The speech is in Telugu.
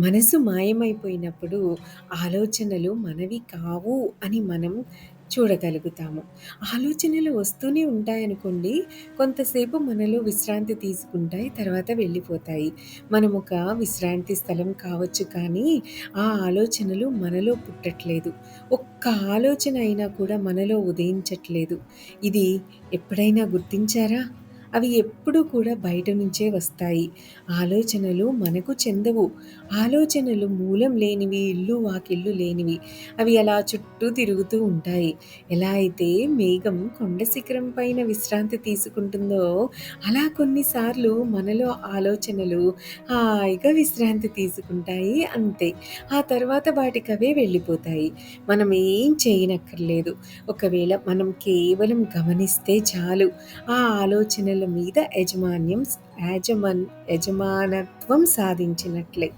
మనసు మాయమైపోయినప్పుడు ఆలోచనలు మనవి కావు అని మనం చూడగలుగుతాము. ఆలోచనలు వస్తూనే ఉంటాయనుకోండి. కొంతసేపు మనలో విశ్రాంతి తీసుకుంటాయి. తర్వాత వెళ్ళిపోతాయి. మనమొక విశ్రాంతి స్థలం కావచ్చు కానీ, ఆ ఆలోచనలు మనలో పుట్టట్లేదు. ఒక్క ఆలోచన అయినా కూడా మనలో ఉదయించట్లేదు. ఇది ఎప్పుడైనా గుర్తించారా? అవి ఎప్పుడూ కూడా బయట నుంచే వస్తాయి. ఆలోచనలు మనకు చెందవు. ఆలోచనలు మూలం లేనివి, ఇల్లు వాకిళ్ళు లేనివి. అవి అలా చుట్టూ తిరుగుతూ ఉంటాయి. ఎలా అయితే మేఘం కొండ శిఖరం పైన విశ్రాంతి తీసుకుంటుందో, అలా కొన్నిసార్లు మనలో ఆలోచనలు హాయిగా విశ్రాంతి తీసుకుంటాయి అంతే. ఆ తర్వాత వాటికవే వెళ్ళిపోతాయి. మనం ఏం చేయనక్కర్లేదు. ఒకవేళ మనం కేవలం గమనిస్తే చాలు. ఆ ఆలోచనలు మీద యజమాన్యం యాజమన్ యజమానత్వం సాధించినట్లే.